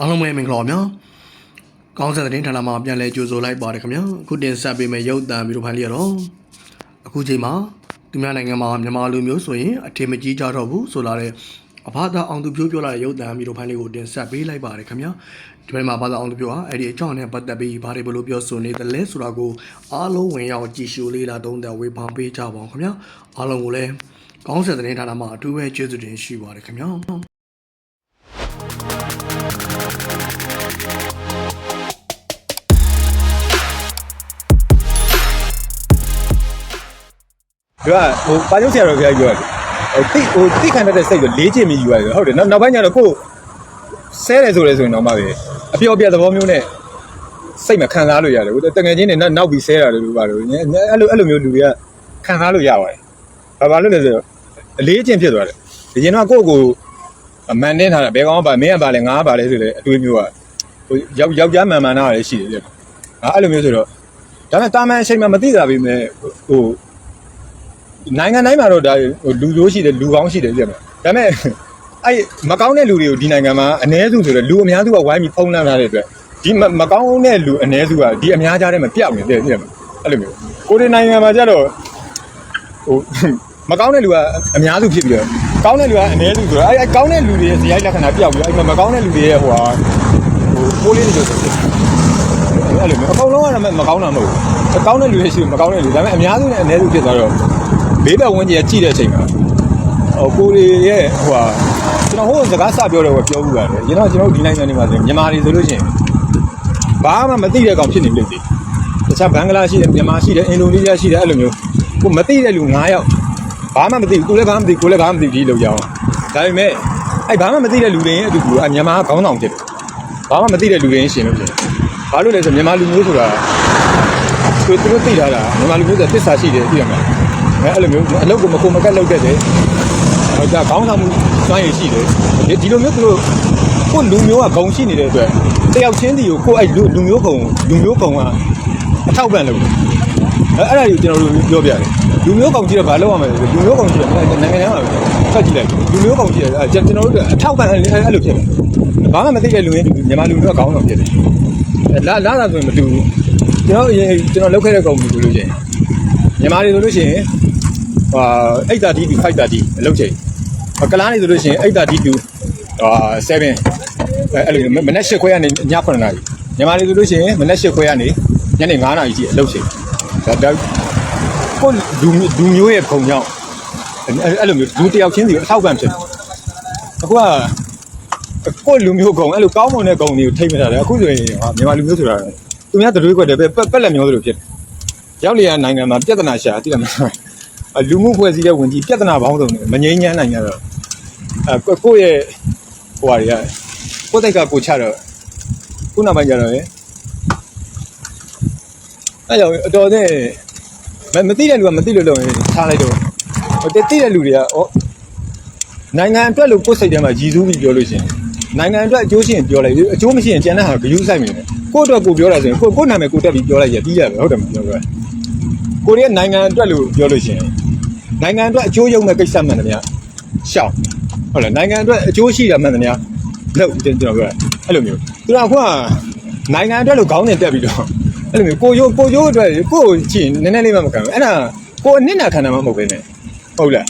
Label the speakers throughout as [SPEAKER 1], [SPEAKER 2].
[SPEAKER 1] အားလုံးပဲမင်္ဂလာပါဗျာကောင်းဆက်တဲ့ဌာနမှာပြန်လဲကြိုဆိုလိုက်ပါတယ်ခင်ဗျာအခုတင်ဆက်ပေးမယ့်ရုပ်သံဗီဒီယိုဖိုင်လေးရတော့အခုချိန်မှာသူများနိုင်ငံမှာမြန်မာလူမျိုးဆိုရင်အထင်မကြီးကြတော့ဘူးဆိုလာတဲ့အဘာသာအောင်သူပြောပြောလာတဲ့ရုပ်သံဗီဒီယိုဖိုင်လေးကိုတင်ဆက်ပေးလိုက်ပါတယ်ခင်ဗျာဒီဘက်မှာဘာသာအောင်သူပြောဟာအဲ့ဒီအကြောင်းနဲ့ပတ်သက်ပြီးဘာတွေဘလို့ပြောဆိုနေတယ်လဲဆိုတာကိုအားလုံးဝင်ရောက်ကြည့်ရှုလေးလာတုံးတဲ့ဝေဖန်ပေးကြပါအောင်ခင်ဗျာအားလုံးကိုလည်းကောင်းဆက်တဲ့ဌာနမှာအထူးပဲကျေးဇူးတင်ရှိပါတယ်ခင်ဗျာ
[SPEAKER 2] သူကဟိုပါကျုပ်ဆရာတော်ဘုရားပြောတယ်ဟိုတိဟိုတိခံတတ်တဲ့စိတ်ကိုလေးကျင်ပြီးယူရတယ်ဟုတ်တယ်နောက်နောက်ပိုင်းကျတော့ကိုယ်ဆဲတယ်ဆိုလဲဆိုရင်တော့မှပဲအပျော်ပြသဘောမျိုးနဲ့စိတ်မခံစားလို့ရတယ်ဟိုတငယ်ချင်းတွေနောက်နောက်ပြီးဆဲတာလို့ပါလို့အဲ့လိုအဲ့လိုမျိုးလူတွေကခံစားလို့ရပါတယ်ဘာဘာလို့လဲဆိုတော့အလေးကျင်ဖြစ်သွားတယ်ဒီရင်တော့ကိုယ့်ကိုအမှန်တင်းထားတာဘယ်ကောင်ကပါမင်းကပါလဲငါကပါလဲဆိုလေအတွေးမျိုးကဟိုယောက်ယောက်ျားမှန်မှန်သားလည်းရှိတယ်လေငါအဲ့လိုမျိုးဆိုတော့ဒါပေမဲ့တာမန်အချိန်မှမသိတာပဲမဲ့ဟို နိုင်ငံတိုင်းမှာတော့ဒါဟိုလူဆိုးရှိတယ်လူကောင်းရှိတယ်ပြည့်မယ်ဒါပေမဲ့အဲ့မကောင်းတဲ့လူတွေကိုဒီနိုင်ငံမှာအ ਨੇ စုဆိုတော့လူအများစုကဝိုင်းပြီးဖုံးနှံထားတဲ့အတွက်ဒီမမကောင်းတဲ့လူအ ਨੇ စုကဒီအများကြားထဲမှာပျောက်နေတယ်ပြည့်မယ်အဲ့လိုမျိုးကိုရီနိုင်ငံမှာကျတော့ဟိုမကောင်းတဲ့လူကအများစုဖြစ်ပြီးတော့ကောင်းတဲ့လူကအ ਨੇ စုဆိုတော့အဲ့အဲ့ကောင်းတဲ့လူတွေရဲ့ဇယိုက်လက္ခဏာပျောက်ပြီးအဲ့မကောင်းတဲ့လူတွေရဲ့ဟိုဟာဟိုပိုးလေးတွေဆိုဖြစ်အဲ့လိုမျိုးအကုန်လုံးကတော့မကောင်းတာမဟုတ်ဘူးကောင်းတဲ့လူတွေရှိမကောင်းတဲ့လူဒါပေမဲ့အများစုနဲ့အ ਨੇ စုဖြစ်သွားတော့ ဘေးဘက်ဝန်းကျင်ကကြည့်တဲ့အချိန်မှာဟိုကိုရီရဲ့ဟိုဟာကျွန်တော်ဟိုစကားစပြောတော့ပြောဘူးပါတယ်ကျွန်တော်ကျွန်တော်ဒီနိုင်ငံတွေမှာဆိုမြန်မာတွေဆိုလို့ရှိရင်ဘာမှမသိတဲ့ကောင်ဖြစ်နေပြီလေတခြားဘင်္ဂလားရှိတယ်မြန်မာရှိတယ်အင်ဒိုနီးရှားရှိတယ်အဲ့လိုမျိုးကိုမသိတဲ့လူ9ယောက်ဘာမှမသိဘူးကိုလည်းဘာမှမသိကိုလည်းဘာမှမသိဒီလိုကြောင်းဒါပေမဲ့အဲ့ဘာမှမသိတဲ့လူတွေရဲ့အတူတူအမြန်မာခေါင်းဆောင်ဖြစ်တယ်ဘာမှမသိတဲ့လူတွေရှင်လို့ဖြစ်ဘာလို့လဲဆိုမြန်မာလူမျိုးဆိုတာသူတို့သိထားတာမြန်မာလူမျိုးဆိုတာသစ္စာရှိတယ်သိရမလား အဲအဲ့လိုမျိုးအလုပ်ကိုမကုံမကက်လုပ်တတ်တယ်ဟိုဒါခေါင်းဆောင်မှုစွမ်းရည်ရှိတယ်ဒီဒီလိုမျိုးသူတို့ကိုလူမျိုးကဂုံရှိနေတဲ့အတွက်တယောက်ချင်းစီကိုကိုအဲ့လူလူမျိုးဂုံလူမျိုးဂုံကအထောက်ပံ့လုပ်တယ်အဲအဲ့ဒါကိုကျွန်တော်တို့ပြောပြတယ်လူမျိုးဂုံကြည့်တော့ဘာလုပ်ရမလဲလူမျိုးဂုံကြည့်တော့နိုင်ငံခြားမှာဖတ်ကြည့်လိုက်လူမျိုးဂုံကြည့်တယ်အဲကျွန်တော်တို့အထောက်ပံ့အဲ့လိုဖြစ်တယ်ဘာမှမသိတဲ့လူရင်းမြန်မာလူမျိုးကခေါင်းဆောင်ဖြစ်တယ်လာလာတာဆိုရင်မတူဘူးကျွန်တော်ကျွန်တော်လုပ်ခဲ့တဲ့ဂုံမျိုးဆိုလို့ရှိရင်မြန်မာတွေဆိုလို့ရှိရင် ဟာ830 to 530အလုပ်ချိန်ကလားနေဆိုလို့ရှိရင်830 to ဟာ7အဲအဲ့လိုမနက်8ခွဲကနေည9နာရီညီမလေးဆိုလို့ရှိရင်မနက်8ခွဲကနေညနေ9နာရီကြီးအလုပ်ချိန်ဒါဒါကိုလူလူမျိုးရဲ့ပုံကြောင့်အဲ့လိုမျိုးလူတယောက်ချင်းစီကိုအထောက်ပံ့ဖြစ်အခုကကိုလူမျိုးကုံအဲ့လိုကောင်းမွန်တဲ့ကုံတွေကိုထိမ့်မထားတယ်အခုဆိုရင်ဟာမြန်မာလူမျိုးဆိုတာသူများတတွေးခွက်တယ်ပဲပက်လက်မျိုးတို့ဖြစ်တယ်ရောက်လျာနိုင်ငံမှာပြဿနာရှာတိရမလားအ လူမှုဖွဲ့စည်းတဲ့ဝင်ကြီးပြဿနာပေါင်းစုံနဲ့မငြိမ်းချမ်းနိုင်ကြတော့အဲကိုယ့်ရဲ့ဟိုဟာတွေကကိုယ့်တိုက်ကကိုချတော့ခုနောက်ပိုင်းကျတော့လေအဲကြောင့်အတော်နဲ့မမသိတဲ့လူကမသိလို့လုပ်ရင်ထားလိုက်တော့ဟိုတသိတဲ့လူတွေကဩနိုင်ငံအတွက်လို့ကိုယ်စိတ်ထဲမှာရည်စူးပြီးပြောလို့ရှိရင်နိုင်ငံအတွက်အကျိုးရှိရင်ပြောလိုက်အကျိုးမရှိရင်ကျန်တဲ့ဟာကယူဆိုင်နေတယ်ကိုယ့်အတွက်ကိုပြောတာဆိုရင်ကိုယ့်ကိုယ့်နာမည်ကိုတက်ပြီးပြောလိုက်ရပြီးရပဲဟုတ်တယ်မပြောတော့ကိုရီးယားနိုင်ငံအတွက်လို့ပြောလို့ရှိရင် နိုင်ငံအတွက်အကျိုးရုံမဲ့ကိစ္စမှန်တယ်ဗျာရှောင်းဟုတ်လားနိုင်ငံအတွက်အကျိုးရှိတာမှန်တယ်ဗျာလို့ကျွန်တော်ပြောအဲ့လိုမျိုးသူကအခုကနိုင်ငံအတွက်လို့ခေါင်းနဲ့တက်ပြီးတော့အဲ့လိုမျိုးကိုရိုးကိုရိုးအတွက်ကိုကိုကြည့်နည်းနည်းလေးမှမခံဘူးအဲ့ဒါကိုအနစ်နာခံတာမှမဟုတ်ဘဲနဲ့ဟုတ်လား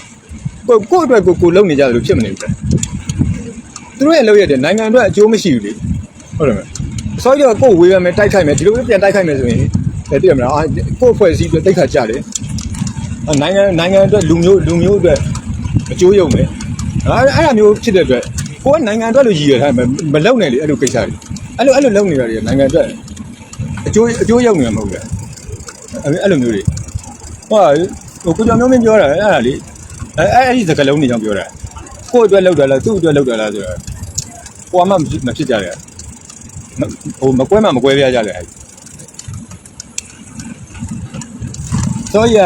[SPEAKER 2] ကိုကိုအတွက်ကိုကိုလုံနေကြတယ်လို့ဖြစ်မနေဘူးလေသူတို့ရဲ့လုပ်ရတဲ့နိုင်ငံအတွက်အကျိုးမရှိဘူးလေဟုတ်တယ်မလားအစောကြီးတော့ကိုဝေးရမယ်တိုက်ခိုက်မယ်ဒီလိုပြန်တိုက်ခိုက်မယ်ဆိုရင်တည်ရမလားကိုအဖွဲ့အစည်းအတွက်တိတ်ခါကြတယ် နိုင်ငံနိုင်ငံအတွက်လူမျိုးလူမျိုးအတွက်အကျိုးရုံပဲအဲ့အဲ့ဒါမျိုးဖြစ်တဲ့အတွက်ကိုကနိုင်ငံအတွက်လို့ရည်ရထားမလုံနဲ့လေအဲ့လိုကိစ္စတွေအဲ့လိုအဲ့လိုလုံနေတာတွေနိုင်ငံအတွက်အကျိုးအကျိုးရုံနေတာမဟုတ်ဘူးအဲ့အဲ့လိုမျိုးတွေဟောဟိုကိုကျော်မျိုးမင်းပြောတာအဲ့ဒါလေအဲ့အဲ့ဒီစကလုံးတွေကြောင့်ပြောတာကိုအတွက်လောက်တာလားသူ့အတွက်လောက်တာလားဆိုတော့ကိုကမှမဖြစ်ကြတယ်ဟိုမကွဲမှမကွဲပြားကြတယ်အဲ့ဆိုရ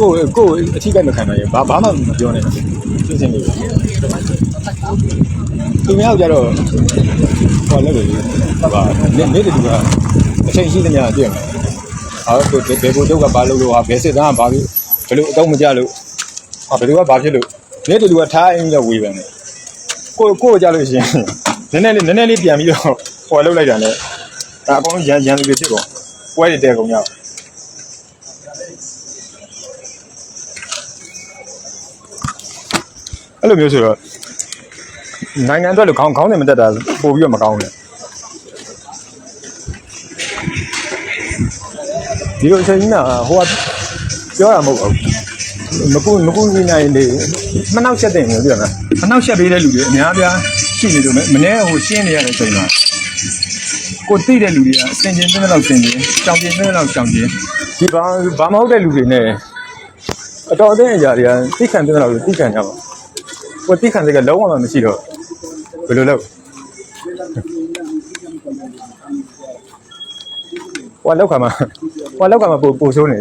[SPEAKER 2] ကိုယ်ကိုယ်အထီးကမခံနိုင်ရင်ဘာဘာမှမပြောနဲ့ရှင်းရှင်းလေးသူများကြတော့ဟောလည်းပဲဟာနေနေတူကအချိန်ရှိသမျှပြည့်မယ်ဟာကိုဘယ်ဘိုးတို့ကဘာလုပ်လို့ဟာဘယ်စစ်သားကဘာလို့ဘယ်လိုအတော့မကြလို့ဟာဘယ်သူကဘာဖြစ်လို့နေတူကထားအင်းလည်းဝေးပဲနဲ့ကိုကိုကြလို့ရှိရင်နည်းနည်းလေးနည်းနည်းလေးပြန်ပြီးတော့ဟိုလောက်လိုက်တာနဲ့ဒါအကုန်လုံးရန်ရန်လူတွေဖြစ်ကုန်ပွဲတွေတဲကုန်ကြ အဲ့လိုမျိုးဆိုတော့နိုင်ငံအတွက်လို့ခေါင်းခေါင်းနေမတက်တာပို့ပြီးတော့မကောင်းဘူးလေဒီလိုအချိန်ကြီးကဟိုကပြောတာမဟုတ်ဘူးမကူမကူနေနိုင်လေမနှောက်ချက်တဲ့မျိုးပြောတာမနှောက်ချက်ပေးတဲ့လူတွေအများပြားရှိနေလို့မနေ့ဟိုရှင်းနေရတဲ့အချိန်မှာကိုသိတဲ့လူတွေကအစင်ကျင်တဲ့လောက်စင်ကျင်ကြောင်ကျင်တဲ့လောက်ကြောင်ကျင်ဒီဘာဘာမဟုတ်တဲ့လူတွေနဲ့အတော်အသင့်အရာတွေကသိခံတဲ့လောက်သိခံကြပါ ကိုသိခံတဲ့ကလုံးဝမရှိတော့ဘယ်လိုလုပ်ဟိုလောက်ခါမှာဟိုလောက်ခါမှာပို့ပို့ဆိုးနေ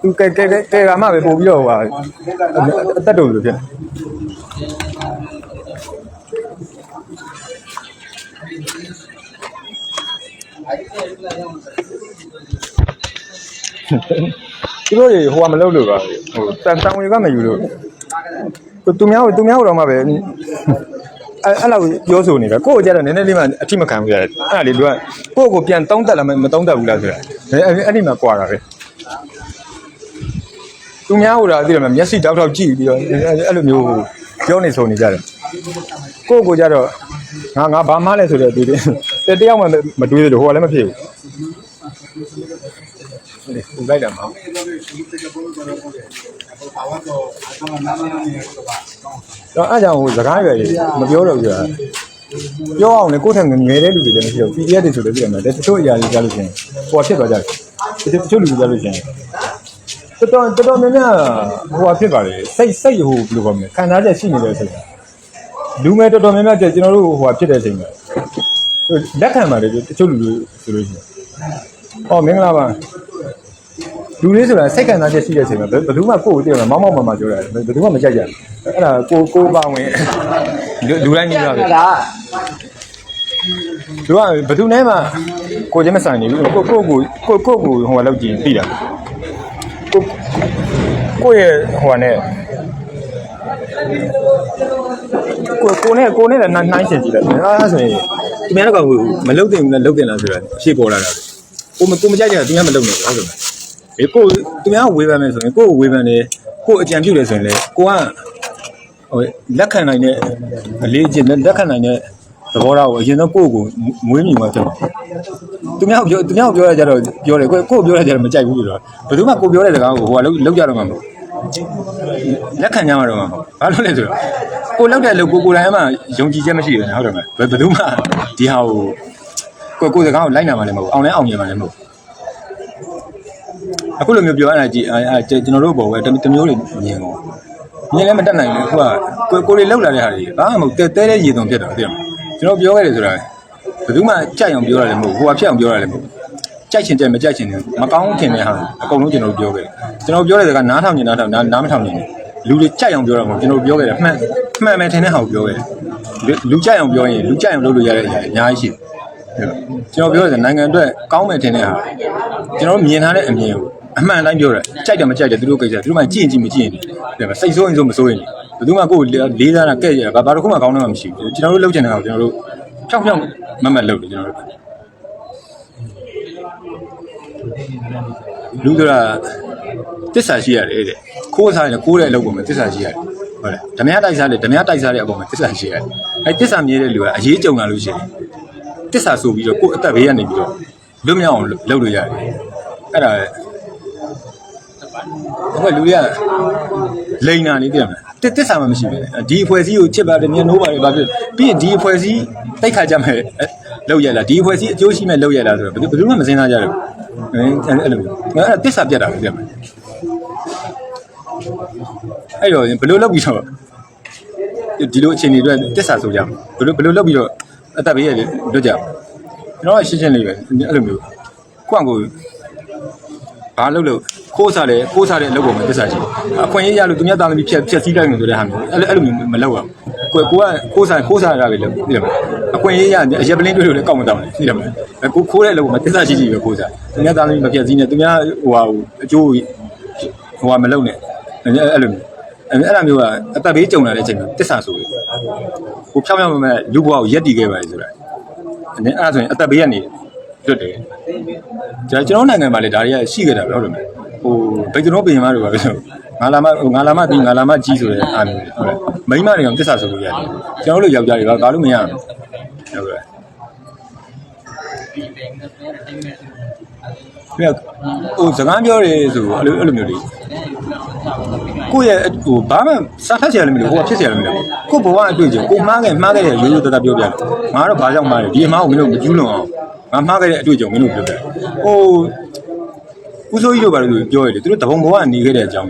[SPEAKER 2] သူကဲကဲကဲကဲကမှပဲပို့ပြီးတော့ဟိုအသက်တုံလို့ဖြစ်နေသူတို့တွေဟိုကမလုပ်လို့ပါဟိုတန်တန်ဝေကမယူလို့ သူသူများကိုသူများကိုတော့မှပဲအဲ့အဲ့လောက်ပြောဆိုနေပဲကိုယ့်ကိုကြတော့နည်းနည်းလေးမှအထိမခံဘူးရတယ်အဲ့ဒါလေးသူကကိုယ့်ကိုပြန်တုံးတက်လာမမတုံးတက်ဘူးလားဆိုတာအဲ့အဲ့ဒီမှာကွာတာပဲသူများကိုတော့သိတယ်မမျက်စိတောက်တောက်ကြည့်ပြီးတော့အဲ့လိုမျိုးပြောနေဆိုနေကြတယ်ကိုယ့်ကိုကြတော့ငါငါဘာမှလဲဆိုတော့ဒီတတယောက်မှမတွေးသေးလို့ဟိုကလည်းမဖြစ်ဘူးဟိုလိုက်တာမဟုတ် တော့အားကြောင့်ဟိုစကားရွယ်ကြီးမပြောတော့ဘူးကြာပြောအောင်လေကိုယ့်ထက်ငငယ်တဲ့လူတွေလည်းမရှိတော့ PDF တွေဆိုလည်းပြရမှာတချို့အရာတွေကြားလို့ရှိရင်ဟိုဖြစ်သွားကြတယ်တချို့လူတွေကြားလို့ရှိရင်တော်တော်တော်တော်များများဟိုဖြစ်ပါလေစိတ်စိတ်ဟိုဘယ်လိုပြောမလဲခံစားချက်ရှိနေတဲ့အချိန်လူမဲတော်တော်များများကျကျွန်တော်တို့ဟိုဖြစ်တဲ့အချိန်မှာလက်ခံပါတယ်တချို့လူတွေဆိုလို့ရှိရင်အော်မင်္ဂလာပါ လူလေးဆိုတာစိတ်ခံစားချက်ရှိတဲ့အချိန်မှာဘယ်သူမှကိုယ့်ကိုတည့်ရမှာမောက်မောက်မှမှပြောရတယ်ဘယ်သူမှမကြိုက်ကြဘူးအဲ့ဒါကိုကိုပါဝင်လူလူတိုင်းကြီးပါပဲ
[SPEAKER 3] ဒါ
[SPEAKER 2] သူကဘယ်သူနဲ့မှကိုချင်းမဆိုင်နေဘူးကိုကိုကိုကိုကိုကိုဟိုကလောက်ကြည့်ပြီးတာကိုကိုရဲ့ဟိုကနဲ့ကိုကိုနဲ့ကိုနဲ့လည်းနှိုင်းရှင်ကြည့်တယ်အဲဒါဆိုရင်သူများတော့ကမလုတ်တင်ဘူးလားလုတ်တင်လားဆိုတာရှေ့ပေါ်လာတာကိုမကိုမကြိုက်ကြသူများမလုတ်နဲ့ဟုတ်တ ယ်ဒီကိုသူများဝေဖန်မယ်ဆိုရင်ကိုကိုဝေဖန်တယ်ကိုအကြံပြုတယ်ဆိုရင်လေကိုကဟိုလက်ခံနိုင်တဲ့အလေးအကျင့်လက်ခံနိုင်တဲ့သဘောထားကိုအရင်ဆုံးကိုကိုမွေးမြူမှဖြစ်မှာသူများပြောသူများပြောရကြတော့ပြောတယ်ကိုကိုပြောရကြတော့မကြိုက်ဘူးလို့တော့ဘယ်သူမှကိုပြောတဲ့စကားကိုဟိုကလောက်လောက်ကြတော့မှာမဟုတ်လက်ခံကြမှာတော့မှာဘာလို့လဲဆိုတော့ကိုလောက်တဲ့လူကိုကိုယ်တိုင်မှယုံကြည်ချက်မရှိဘူးဟုတ်တယ်မလားဘယ်သူမှဒီဟာကိုကိုကိုစကားကိုလိုက်နာမှလည်းမဟုတ်အောင်လဲအောင်မြင်မှလည်းမဟုတ် အခုလိုမျိုးပြောရတာကြည့်အဲအဲကျွန်တော်တို့ဘောပဲတမျိုးတွေမြင်တော့မြင်လည်းမတက်နိုင်ဘူးခုကကိုကိုတွေလောက်လာတဲ့ဟာတွေဘာမှမဟုတ်တဲတဲတဲ့ရေသွံဖြစ်တော့သိရမလားကျွန်တော်ပြောခဲ့တယ်ဆိုတာဘယ်သူမှကြိုက်အောင်ပြောရတယ်မဟုတ်ဟိုကဖြစ်အောင်ပြောရတယ်မဟုတ်ကြိုက်ချင်ကြိုက်မကြိုက်ချင်တယ်မကောင်းထင်တဲ့ဟာအကုန်လုံးကျွန်တော်ပြောခဲ့တယ်ကျွန်တော်ပြောတဲ့စကားနားထောင်ချင်နားထောင်နားနားမထောင်ချင်လူတွေကြိုက်အောင်ပြောတာမဟုတ်ကျွန်တော်ပြောခဲ့တယ်မှန်မှန်မယ်ထင်တဲ့ဟာကိုပြောခဲ့တယ်လူကြိုက်အောင်ပြောရင်လူကြိုက်အောင်လုပ်လို့ရတဲ့အရာအများကြီးရှိတယ်ကျွန်တော်ပြောတယ်နိုင်ငံအတွက်ကောင်းမယ်ထင်တဲ့ဟာကျွန်တော်မြင်ထားတဲ့အမြင်ကို အမှန်တိုင်းပြောတယ်ကြိုက်တယ်မကြိုက်တယ်သူတို့ကိစ္စသူတို့မှကြည့်ရင်ကြည့်မကြည့်ရင်ဒီစိတ်ဆိုးရင်ဆိုးမဆိုးရင်ဘယ်သူမှကိုယ်လေးစားတာကဲ့ရတာဘာတစ်ခုမှကောင်းတယ်မှမရှိဘူးကျွန်တော်တို့လုပ်ချင်တဲ့ကောင်ကျွန်တော်တို့ဖြောင်းဖြောင်းမမတ်လုပ်တယ်ကျွန်တော်တို့လူဆိုတာတစ္ဆာရှိရတယ်တဲ့ခိုးစားရင်ကိုးတဲ့အလုပ်ပေါ်မှာတစ္ဆာရှိရတယ်ဟုတ်လားဓမြတိုက်စားတယ်ဓမြတိုက်စားတဲ့အပေါ်မှာတစ္ဆာရှိရတယ်အဲတစ္ဆာမြဲတဲ့လူကအရေးကြုံလာလို့ရှိရင်တစ္ဆာဆိုပြီးတော့ကိုယ်အသက်ဘေးကနေပြီးတော့လွတ်မြောက်အောင်လုပ်လို့ရတယ်အဲ့ဒါ အခုလူတွေကလိန်နာနေတယ်မလားတစ်တစ်ဆာမှမရှိပဲဒီအဖွဲ့အစည်းကိုချစ်ပါတယ်မြန်နိုးပါတယ်ဘာဖြစ်ပြီးရင်ဒီအဖွဲ့အစည်းတိုက်ခါကြမယ်လောက်ရလားဒီအဖွဲ့အစည်းအကျိုးရှိမဲ့လောက်ရလားဆိုတော့ဘယ်သူမှမစင်စားကြဘူးအဲအဲ့လိုမျိုးအဲ့ဒါတစ်ဆာပြတ်တာပဲပြတ်မယ်အဲ့တော့ဘယ်လိုလုပ်ပြီးတော့ဒီလိုအခြေအနေတွေတစ်ဆာဆိုကြမှာဘယ်လိုဘယ်လိုလုပ်ပြီးတော့အသက်ဘေးရလွတ်ကြမှာကျွန်တော်ကရှင်းရှင်းလေးပဲအဲ့လိုမျိုးကိုယ့်အကိုဘာလုပ်လို့ ခိုးစားတယ်ခိုးစားတဲ့အလုပ်ပေါ်မှာတစ္ဆာရှိအခွင့်အရေးရလို့သူများသားသမီးဖြက်ဖြက်စီးလိုက်နေဆိုတဲ့ဟာမျိုးအဲ့လိုအဲ့လိုမျိုးမလုပ်ရဘူးကိုကကိုကခိုးစားခိုးစားရတာပဲလို့သိတယ်မလားအခွင့်အရေးရအရက်ပလင်းတွေ့လို့လည်းကောက်မတောင်းဘူးသိတယ်မလားကိုခိုးတဲ့လုပ်ပေါ်မှာတစ္ဆာရှိရှိပဲခိုးစားသူများသားသမီးမဖြက်စီးနဲ့သူများဟိုဟာအကျိုးဟိုဟာမလုပ်နဲ့အဲ့လိုမျိုးအဲ့အဲ့ဒါမျိုးကအသက်ဘေးကြုံလာတဲ့အချိန်မှာတစ္ဆာဆိုပြီးကိုဖြောင်းဖြောင်းမမဲ့လူဘဝကိုရက်တည်ခဲ့ပါလေဆိုတာအဲ့အဲ့ဒါဆိုရင်အသက်ဘေးကနေလွတ်တယ်ကျွန်တော်နိုင်ငံမှာလေဒါတွေကရှိခဲ့တာပဲဟုတ်တယ်မ ဟိုဘယ်ကျွန်တော်ပြင်မာတို့ပါပဲဆိုငါလာမငါလာမပြီးငါလာမကြီးဆိုတဲ့အားမျိုးဟုတ်တယ်မိမတွေကတစ္ဆာဆိုလို့ရတယ်ကျွန်တော်တို့ယောက်ျားတွေကဘာလို့မရအောင်ဟုတ်ကဲ့ပြဟိုစကားပြောရဲဆိုအဲ့လိုအဲ့လိုမျိုးလေးကိုယ့်ရဲ့ဟိုဘာမှစာဖတ်ချင်ရလည်းမလို့ဟိုကဖြစ်ချင်ရလည်းမလို့ကိုယ့်ဘဝအတွေ့အကြုံကိုမှားခဲ့မှားခဲ့တဲ့ရိုးရိုးသားသားပြောပြတယ်ငါတော့ဘာကြောင့်မှားလဲဒီအမှားကိုမင်းတို့မကျူးလွန်အောင်ငါမှားခဲ့တဲ့အတွေ့အကြုံမင်းတို့ပြောပြတယ်ဟို ဦးစိုးကြီးတို့ဘာလို့ပြောရလဲသူတို့တဘုံဘဝနေခဲ့တဲ့အကြောင်း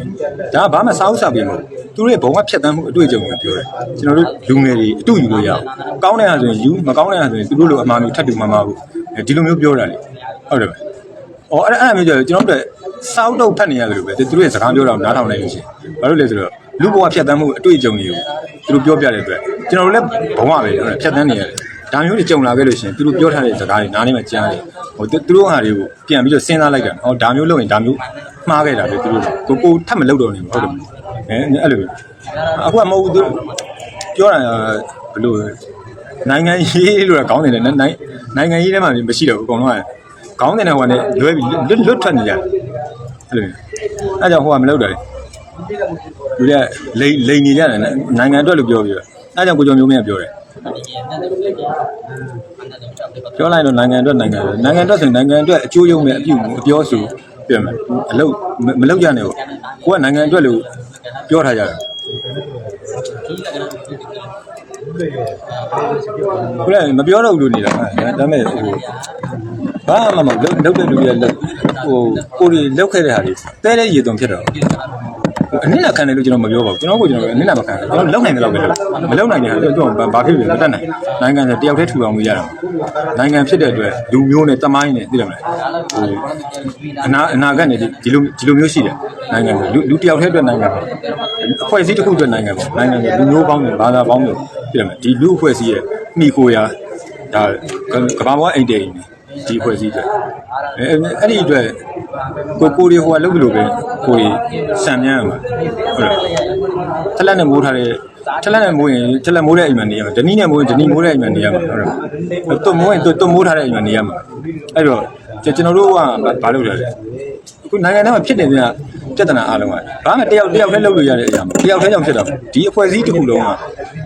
[SPEAKER 2] ဒါကဘာမှစာအုပ်စာပေမဟုတ်သူတို့ရဲ့ဘုံကဖြတ်တန်းမှုအတွေ့အကြုံကိုပြောတယ်ကျွန်တော်တို့လူငယ်တွေအတူယူလို့ရအောင်ကောင်းတဲ့ဟာဆိုရင်ယူမကောင်းတဲ့ဟာဆိုရင်သူတို့လိုအမှားမျိုးထပ်တူမှာမဟုတ်ဘူးဒီလိုမျိုးပြောတာလေဟုတ်တယ်ဗျ။အော်အဲ့အဲ့ဒါမျိုးကြတော့ကျွန်တော်တို့စောက်တော့ဖတ်နေရတယ်လို့ပဲသူတို့ရဲ့စကားပြောတာကိုနားထောင်လိုက်လို့ရှိရင်ဘာလို့လဲဆိုတော့လူဘဝဖြတ်တန်းမှုအတွေ့အကြုံတွေကိုသူတို့ပြောပြတဲ့အတွက်ကျွန်တော်တို့လည်းဘဝပဲဟုတ်တယ်ဖြတ်တန်းနေရတယ်။ ဒါမျိုးတွေကြုံလာခဲ့လို့ရှိရင်သူတို့ပြောထားတဲ့စကားတွေနားထဲမှာကြားတယ်။ဟိုသူတို့ဟာတွေကိုပြန်ပြီးတော့စဉ်းစားလိုက်တာ။ဟောဒါမျိုးလုပ်ရင်ဒါမျိုးမှားခဲ့တာပဲသူတို့ကိုကိုထပ်မလုပ်တော့နေဘူးဟုတ်တယ်။အဲအဲ့လိုအခုကမဟုတ်ဘူးသူပြောတာဘယ်လိုနိုင်ငံရေးလို့ကောင်းတယ်လေနိုင်နိုင်ငံရေးထဲမှာမရှိတော့ဘူးအကုန်လုံးကခေါင်းတင်တဲ့ဟိုကနေလွဲပြီးလွတ်လွတ်ထွက်နေကြတယ်အဲ့လိုအဲကြောင့်ဟိုကမလုပ်တော့လေလူတွေကလိန်လိန်နေကြတယ်နိုင်ငံအတွက်လို့ပြောပြီးတော့အဲကြောင့်ကိုကျော်မျိုးမင်းကပြောတယ် ပြောလိုက်တော့နိုင်ငံအတွက်နိုင်ငံအတွက်နိုင်ငံအတွက်ဆိုနိုင်ငံအတွက်အကျိုးရုံနဲ့အပြုအပြောဆိုပြောမယ်အလုပ်မလုပ်ကြနဲ့ပေါ့ကိုကနိုင်ငံအတွက်လို့ပြောထားကြတယ်ကိုလည်းမပြောတော့ဘူးလို့နေတာဒါပေမဲ့ဟိုဘာမှမလုပ်လုပ်တဲ့လူတွေလုပ်ဟိုကိုယ်တွေလုပ်ခဲ့တဲ့ဟာတွေတဲတဲ့ရေသွန်ဖြစ်တော့ အနစ်နာခံတယ်လို့ကျွန်တော်မပြောပါဘူးကျွန်တော်ကကျွန်တော်အနစ်နာမခံဘူးကျွန်တော်လုံနိုင်တယ်လို့ပဲလုပ်မလုံနိုင်တဲ့ဟာကျွန်တော်ဘာဖြစ်လဲမတတ်နိုင်နိုင်ငံဆိုတယောက်တည်းထူအောင်လို့ရတာနိုင်ငံဖြစ်တဲ့အတွက်လူမျိုးနဲ့တမိုင်းနဲ့သိတယ်မလားဟိုအနာအနာဂတ်နဲ့ဒီလိုဒီလိုမျိုးရှိတယ်နိုင်ငံဆိုလူလူတယောက်တည်းအတွက်နိုင်ငံပေါ့အဖွဲ့အစည်းတစ်ခုအတွက်နိုင်ငံပေါ့နိုင်ငံဆိုလူမျိုးပေါင်းတယ်ဘာသာပေါင်းတယ်သိတယ်မလားဒီလူအဖွဲ့အစည်းရဲ့မိကိုရာဒါကဘာဘောအိမ်တေး ဒီအဖွဲ့အစည်းအတွက်အဲအဲ့ဒီအတွက်ကိုကိုရီဟိုကလုပ်လို့ပဲကိုရီစံမြန်းရမှာဟုတ်လားထက်လက်နဲ့မိုးထားတဲ့ထက်လက်နဲ့မိုးရင်ထက်လက်မိုးတဲ့အိမ်မှာနေရမှာဒနီနဲ့မိုးရင်ဒနီမိုးတဲ့အိမ်မှာနေရမှာဟုတ်လားတွတ်မိုးရင်တွတ်မိုးထားတဲ့အိမ်မှာနေရမှာအဲ့တော့ကျွန်တော်တို့ကဘာလုပ်ရလဲအခုနိုင်ငံထဲမှာဖြစ်နေတဲ့ပြဿနာအားလုံးကဘာမှတယောက်တယောက်တည်းလုပ်လို့ရတဲ့အရာမတယောက်တည်းကြောင့်ဖြစ်တာဒီအဖွဲ့အစည်းတစ်ခုလုံးက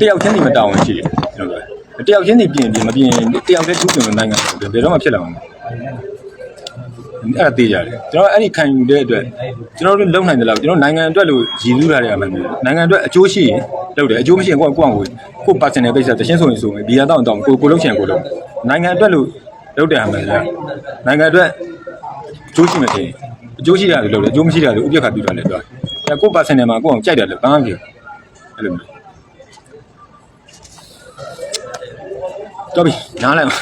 [SPEAKER 2] တယောက်ချင်းစီမတောင်းရှိတယ်ကျွန်တော်ပြော တယောက်ချင်းစီပြင်ပြင်မပြင်တယောက်တည်းထူးချွန်တဲ့နိုင်ငံတွေဘယ်တော့မှဖြစ်လာမှာမဟုတ်အဲ့ဒါသိကြတယ်ကျွန်တော်အဲ့ဒီခံယူတဲ့အတွက်ကျွန်တော်တို့လုံနိုင်တယ်လို့ကျွန်တော်နိုင်ငံအတွက်လို့ရည်စူးထားတဲ့အမှန်မျိုးနိုင်ငံအတွက်အကျိုးရှိရင်လုပ်တယ်အကျိုးမရှိရင်ကိုယ့်ကိုယ့်ကိုကို personal base တရှင်းဆိုရင်ဆိုရင်ဘီယာတောင်းတောင်းကိုကိုလုံးချင်ကိုလုံးနိုင်ငံအတွက်လို့လုပ်တဲ့အမှန်လားနိုင်ငံအတွက်အကျိုးရှိမှတင်အကျိုးရှိတာလို့လုပ်တယ်အကျိုးမရှိတာလို့ဥပ္ပခါပြုတာလည်းပြောတယ်ကို personal မှာကိုယ့်အောင်ကြိုက်တယ်လို့ဘာမှမဖြစ်အဲ့လိုမျိုး တော့ပြီနားလိုက်ပါ